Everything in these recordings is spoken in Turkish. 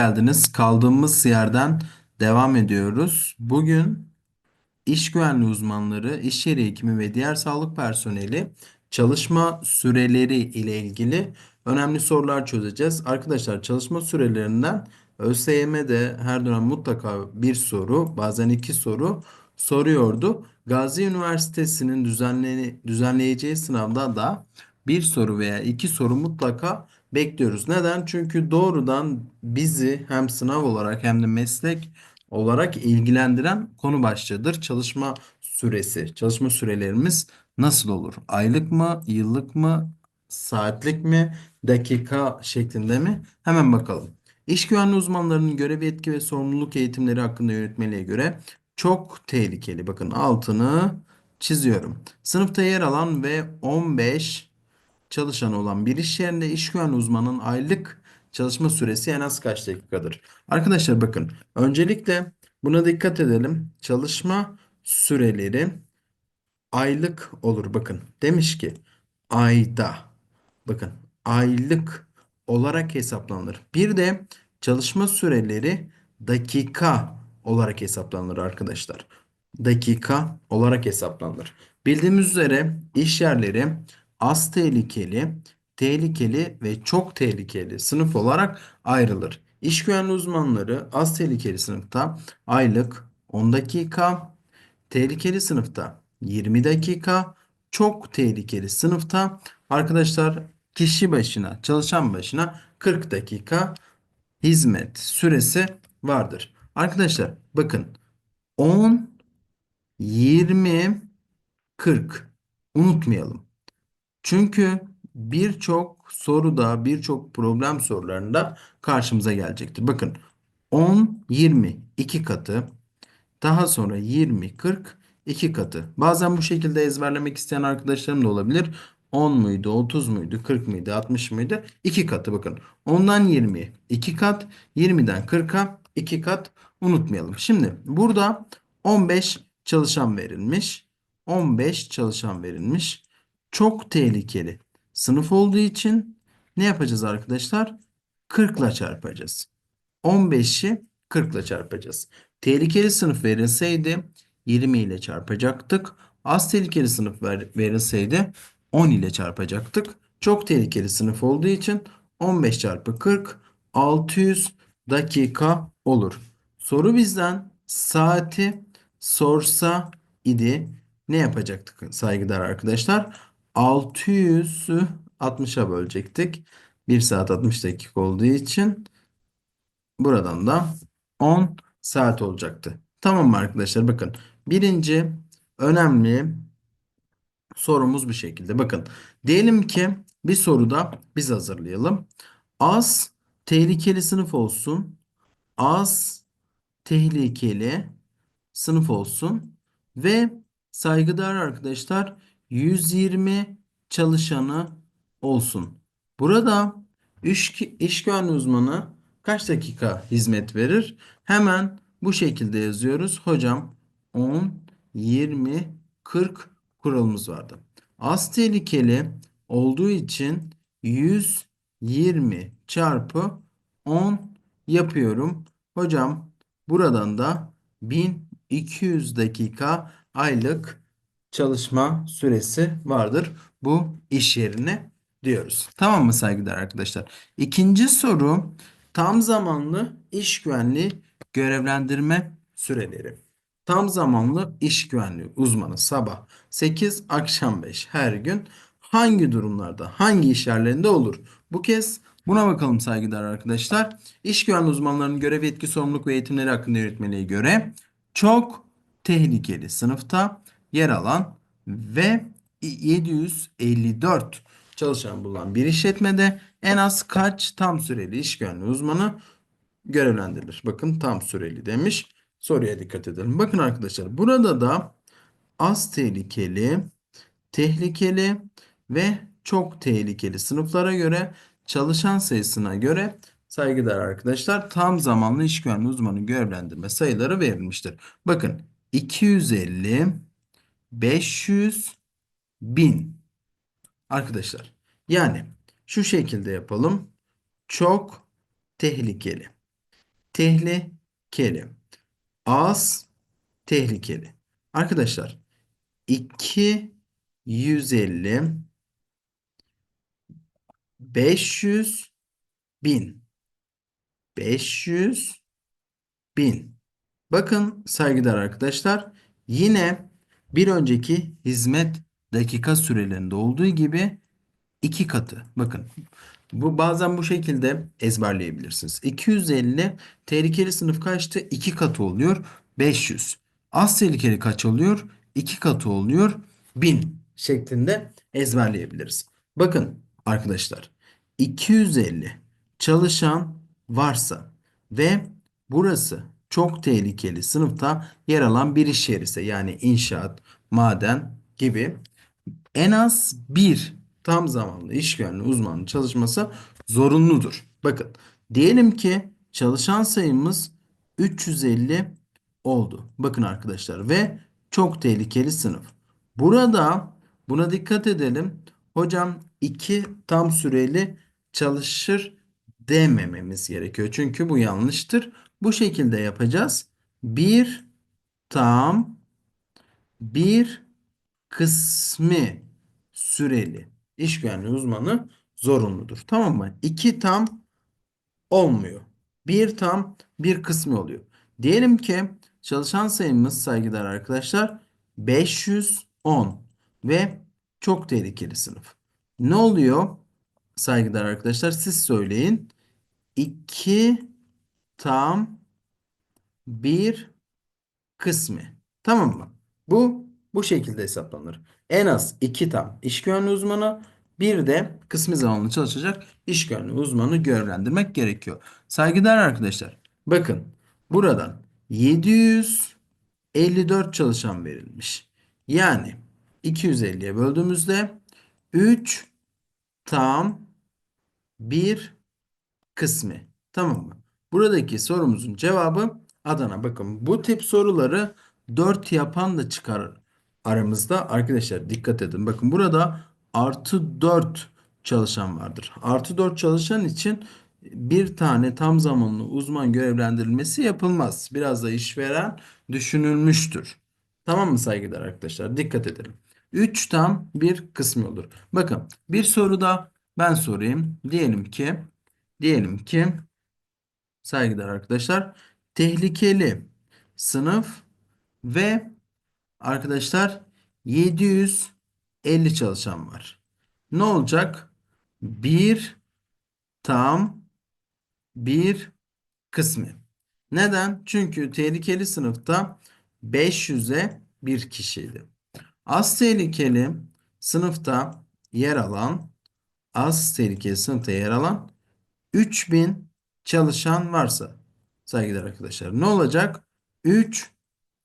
geldiniz. Kaldığımız yerden devam ediyoruz. Bugün iş güvenliği uzmanları, iş yeri hekimi ve diğer sağlık personeli çalışma süreleri ile ilgili önemli sorular çözeceğiz. Arkadaşlar çalışma sürelerinden ÖSYM'de her dönem mutlaka bir soru, bazen iki soru soruyordu. Gazi Üniversitesi'nin düzenle, düzenleyeceği sınavda da bir soru veya iki soru mutlaka bekliyoruz. Neden? Çünkü doğrudan bizi hem sınav olarak hem de meslek olarak ilgilendiren konu başlığıdır. Çalışma süresi. Çalışma sürelerimiz nasıl olur? Aylık mı, yıllık mı, saatlik mi, dakika şeklinde mi? Hemen bakalım. İş güvenliği uzmanlarının görev yetki ve sorumluluk eğitimleri hakkında yönetmeliğe göre çok tehlikeli. Bakın altını çiziyorum. Sınıfta yer alan ve 15 çalışan olan bir iş yerinde iş güvenliği uzmanının aylık çalışma süresi en az kaç dakikadır? Arkadaşlar bakın öncelikle buna dikkat edelim. Çalışma süreleri aylık olur bakın. Demiş ki ayda bakın aylık olarak hesaplanır. Bir de çalışma süreleri dakika olarak hesaplanır arkadaşlar. Dakika olarak hesaplanır. Bildiğimiz üzere iş yerleri az tehlikeli, tehlikeli ve çok tehlikeli sınıf olarak ayrılır. İş güvenliği uzmanları az tehlikeli sınıfta aylık 10 dakika, tehlikeli sınıfta 20 dakika, çok tehlikeli sınıfta arkadaşlar kişi başına, çalışan başına 40 dakika hizmet süresi vardır. Arkadaşlar bakın 10, 20, 40 unutmayalım. Çünkü birçok soruda, birçok problem sorularında karşımıza gelecektir. Bakın 10, 20 iki katı, daha sonra 20, 40 iki katı. Bazen bu şekilde ezberlemek isteyen arkadaşlarım da olabilir. 10 muydu, 30 muydu, 40 mıydı, 60 mıydı? İki katı bakın. 10'dan 20'ye 2 kat, 20'den 40'a 2 kat unutmayalım. Şimdi burada 15 çalışan verilmiş. 15 çalışan verilmiş. Çok tehlikeli. Sınıf olduğu için ne yapacağız arkadaşlar? 40 ile çarpacağız. 15'i 40 ile çarpacağız. Tehlikeli sınıf verilseydi 20 ile çarpacaktık. Az tehlikeli sınıf ver- verilseydi 10 ile çarpacaktık. Çok tehlikeli sınıf olduğu için 15 çarpı 40 600 dakika olur. Soru bizden saati sorsa idi ne yapacaktık saygıdeğer arkadaşlar? 600'ü 60'a bölecektik. 1 saat 60 dakika olduğu için buradan da 10 saat olacaktı. Tamam mı arkadaşlar? Bakın birinci önemli sorumuz bu şekilde. Bakın diyelim ki bir soruda biz hazırlayalım. Az tehlikeli sınıf olsun. Az tehlikeli sınıf olsun ve saygıdeğer arkadaşlar 120 çalışanı olsun. Burada iş, iş güvenliği uzmanı kaç dakika hizmet verir? Hemen bu şekilde yazıyoruz. Hocam 10, 20, 40 kuralımız vardı. Az tehlikeli olduğu için 120 çarpı 10 yapıyorum. Hocam buradan da 1200 dakika aylık çalışma süresi vardır bu iş yerine diyoruz. Tamam mı saygıdeğer arkadaşlar? İkinci soru tam zamanlı iş güvenliği görevlendirme süreleri. Tam zamanlı iş güvenliği uzmanı sabah 8 akşam 5 her gün hangi durumlarda hangi iş yerlerinde olur? Bu kez buna bakalım saygıdeğer arkadaşlar. İş güvenliği uzmanlarının görev yetki sorumluluk ve eğitimleri hakkında yönetmeliğe göre çok tehlikeli sınıfta yer alan ve 754 çalışan bulunan bir işletmede en az kaç tam süreli iş güvenliği uzmanı görevlendirilir? Bakın tam süreli demiş. Soruya dikkat edelim. Bakın arkadaşlar burada da az tehlikeli, tehlikeli ve çok tehlikeli sınıflara göre çalışan sayısına göre saygıdeğer arkadaşlar tam zamanlı iş güvenliği uzmanı görevlendirme sayıları verilmiştir. Bakın 250, 500, 1000 arkadaşlar. Yani şu şekilde yapalım. Çok tehlikeli. tehlikeli. Az tehlikeli. Arkadaşlar 250 500 bin 500 bin. Bakın saygıdeğer arkadaşlar yine bir önceki hizmet dakika sürelerinde olduğu gibi iki katı. Bakın bu bazen bu şekilde ezberleyebilirsiniz. 250 tehlikeli sınıf kaçtı? 2 katı oluyor. 500. Az tehlikeli kaç oluyor? 2 katı oluyor. 1000 şeklinde ezberleyebiliriz. Bakın arkadaşlar 250 çalışan varsa ve burası çok tehlikeli sınıfta yer alan bir iş yeri ise yani inşaat, maden gibi en az bir tam zamanlı iş güvenliği uzmanının çalışması zorunludur. Bakın diyelim ki çalışan sayımız 350 oldu. Bakın arkadaşlar ve çok tehlikeli sınıf. Burada buna dikkat edelim. Hocam 2 tam süreli çalışır demememiz gerekiyor. Çünkü bu yanlıştır. Bu şekilde yapacağız. Bir tam bir kısmi süreli iş güvenliği uzmanı zorunludur. Tamam mı? İki tam olmuyor. Bir tam bir kısmı oluyor. Diyelim ki çalışan sayımız saygıdeğer arkadaşlar 510 ve çok tehlikeli sınıf. Ne oluyor saygıdeğer arkadaşlar? Siz söyleyin. 2 tam bir kısmı. Tamam mı? Bu bu şekilde hesaplanır. En az 2 tam iş güvenliği uzmanı bir de kısmi zamanlı çalışacak iş güvenliği uzmanı görevlendirmek gerekiyor. Saygıdeğer arkadaşlar bakın buradan 754 çalışan verilmiş. Yani 250'ye böldüğümüzde 3 tam bir kısmı. Tamam mı? Buradaki sorumuzun cevabı Adana. Bakın bu tip soruları 4 yapan da çıkar aramızda. Arkadaşlar dikkat edin. Bakın burada artı 4 çalışan vardır. Artı 4 çalışan için bir tane tam zamanlı uzman görevlendirilmesi yapılmaz. Biraz da işveren düşünülmüştür. Tamam mı saygıdeğer arkadaşlar? Dikkat edelim. 3 tam bir kısmı olur. Bakın bir soru da ben sorayım. Diyelim ki diyelim ki saygıdeğer arkadaşlar tehlikeli sınıf ve arkadaşlar 750 çalışan var. Ne olacak? Bir tam bir kısmı. Neden? Çünkü tehlikeli sınıfta 500'e bir kişiydi. Az tehlikeli sınıfta yer alan az tehlikeli sınıfta yer alan 3000 çalışan varsa saygıdeğer arkadaşlar ne olacak? 3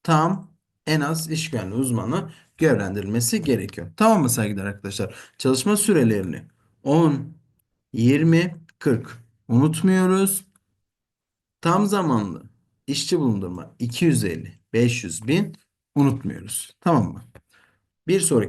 tam en az iş güvenliği uzmanı görevlendirilmesi gerekiyor. Tamam mı saygıdeğer arkadaşlar? Çalışma sürelerini 10, 20, 40 unutmuyoruz. Tam zamanlı işçi bulundurma 250, 500 bin unutmuyoruz. Tamam mı? Bir sonraki